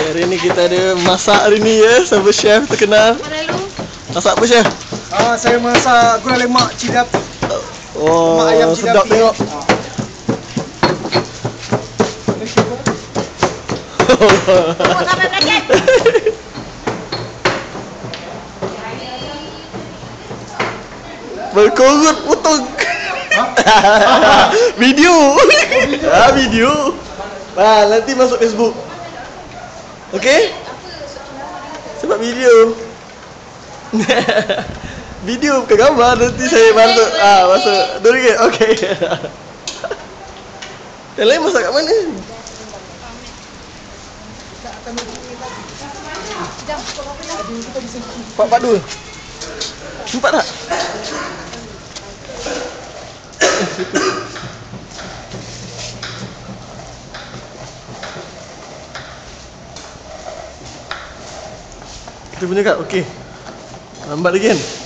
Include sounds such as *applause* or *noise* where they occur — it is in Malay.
hari ni kita ada masak hari ni ya sama chef terkenal. Masak apa chef? Ah, saya masak gulai lemak cili api. Oh, Lemak ayam cili sedap api. tengok. Ah. Tunggu sampai belajar. Berkorut potong. *laughs* video. ah, video. Ah, nanti masuk Facebook. Okey? Sebab video. *laughs* video bukan gambar nanti saya masuk ah masuk RM2 okey *laughs* yang lain masak kat mana Empat empat dua Empat tak? *coughs* *coughs* *coughs* Kita punya kat, okey Lambat lagi kan?